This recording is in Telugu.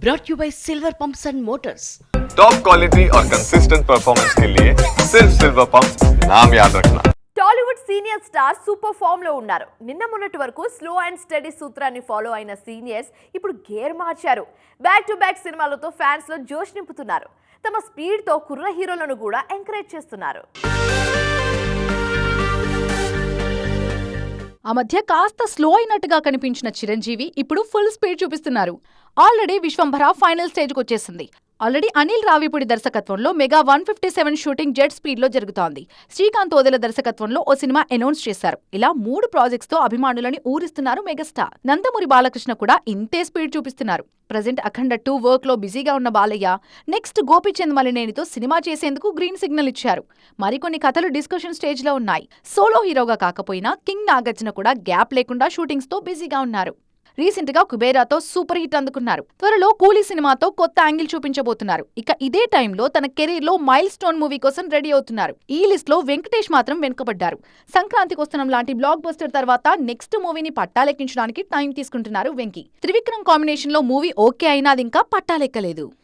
brought you by Silver Pumps and Motors. Top quality और कंसिस्टेंट परफॉर्मेंस के लिए सिर्फ सिल्वर पंप नाम याद रखना Tollywood senior star super form లో ఉన్నారు నిన్న మొన్నటి వరకు స్లో అండ్ స్టడీ సూత్రాన్ని ఫాలో అయిన సీనియర్స్ ఇప్పుడు గేర్ మార్చారు బ్యాక్ టు బ్యాక్ సినిమాలతో ఫ్యాన్స్ లో జోష్ నింపుతున్నారు తమ స్పీడ్ తో కుర్ర హీరోలను కూడా ఎంకరేజ్ చేస్తున్నారు ఆ మధ్య కాస్త స్లో అయినట్టుగా కనిపించిన చిరంజీవి ఇప్పుడు ఫుల్ స్పీడ్ చూపిస్తున్నారు ఆల్రెడీ విశ్వంభర ఫైనల్ స్టేజ్కి వచ్చేసింది ఆల్రెడీ అనిల్ రావిపూడి దర్శకత్వంలో mega one fifty seven shooting jet స్పీడ్లో జరుగుతోంది. శ్రీకాంత్ ఓదెల దర్శకత్వంలో ఓ సినిమా అనౌన్స్ చేశారు. ఇలా మూడు ప్రాజెక్ట్స్తో అభిమానులని ఊరిస్తున్నారు మెగాస్టార్. నందమూరి బాలకృష్ణ కూడా ఇంతే స్పీడ్ చూపిస్తున్నారు. ప్రజెంట్ అఖండ టూ వర్క్లో బిజీగా ఉన్న బాలయ్య నెక్స్ట్ గోపిచంద్ మలినేనితో సినిమా చేసేందుకు గ్రీన్ సిగ్నల్ ఇచ్చారు. మరికొన్ని కథలు డిస్కషన్ స్టేజ్లో ఉన్నాయి. సోలో హీరోగా కాకపోయినా కింగ్ నాగార్జున కూడా గ్యాప్ లేకుండా షూటింగ్స్తో బిజీగా ఉన్నారు. రీసెంట్గా కుబేరాతో సూపర్ హిట్ అందుకున్నారు. త్వరలో కూలీ సినిమాతో కొత్త యాంగిల్ చూపించబోతున్నారు. ఇక ఇదే టైంలో తన కెరీర్లో మైల్ స్టోన్ మూవీ కోసం రెడీ అవుతున్నారు. ఈ లిస్ట్లో వెంకటేష్ మాత్రం వెనుకబడ్డారు. సంక్రాంతి వస్తున్న లాంటి బ్లాక్ బస్టర్ తర్వాత నెక్స్ట్ మూవీని పట్టాలెక్కించడానికి టైం తీసుకుంటున్నారు వెంకీ. త్రివిక్రమ్ కాంబినేషన్లో మూవీ ఓకే అయినా అది ఇంకా పట్టాలెక్కలేదు.